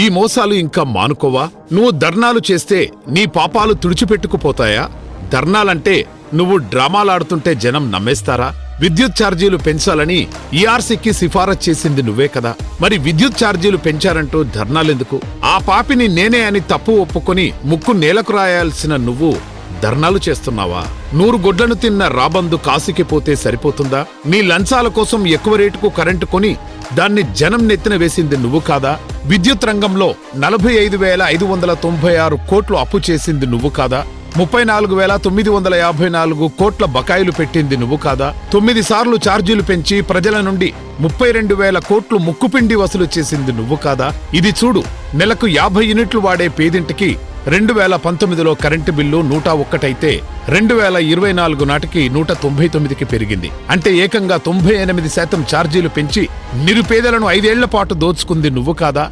ఈ మోసాలు ఇంకా మానుకోవా? నువ్వు ధర్నాలు చేస్తే నీ పాపాలు తుడిచిపెట్టుకుపోతాయా? ధర్నాలంటే నువ్వు డ్రామాలాడుతుంటే జనం నమ్మేస్తారా? విద్యుత్ ఛార్జీలు పెంచాలని ఈఆర్సీకి సిఫారసు చేసింది నువ్వే కదా. మరి విద్యుత్ ఛార్జీలు పెంచారంటూ ధర్నాలెందుకు? ఆ పాపిని నేనే అని తప్పు ఒప్పుకొని ముక్కు నేలకు రాయాల్సిన నువ్వు ధర్నాలు చేస్తున్నావా? నూరు గొడ్లను తిన్న రాబందు కాశీకి పోతే సరిపోతుందా? నీ లంచాల కోసం ఎక్కువ రేటుకు కరెంటు కొని దాన్ని జనం నెత్తిన వేసింది నువ్వు కాదా? విద్యుత్ రంగంలో నలభై ఐదు వేల ఐదు వందల తొంభై ఆరు కోట్లు అప్పు చేసింది నువ్వు కాదా? ముప్పై నాలుగు వేల తొమ్మిది వందల యాభై నాలుగు కోట్ల బకాయిలు పెట్టింది నువ్వు కాదా? తొమ్మిది సార్లు ఛార్జీలు పెంచి ప్రజల నుండి ముప్పై రెండు వేల కోట్లు ముక్కుపిండి వసూలు చేసింది నువ్వు కాదా? ఇది చూడు నెలకు యాభై యూనిట్లు వాడే పేదింటికి రెండు వేల పంతొమ్మిదిలో కరెంటు బిల్లు నూట ఒక్కటైతే రెండు వేల ఇరవై నాలుగు నాటికి నూట తొంభై తొమ్మిదికి పెరిగింది. అంటే ఏకంగా తొంభై ఎనిమిది శాతం ఛార్జీలు పెంచి నిరుపేదలను ఐదేళ్ళ పాటు దోచుకుంది నువ్వు కాదా?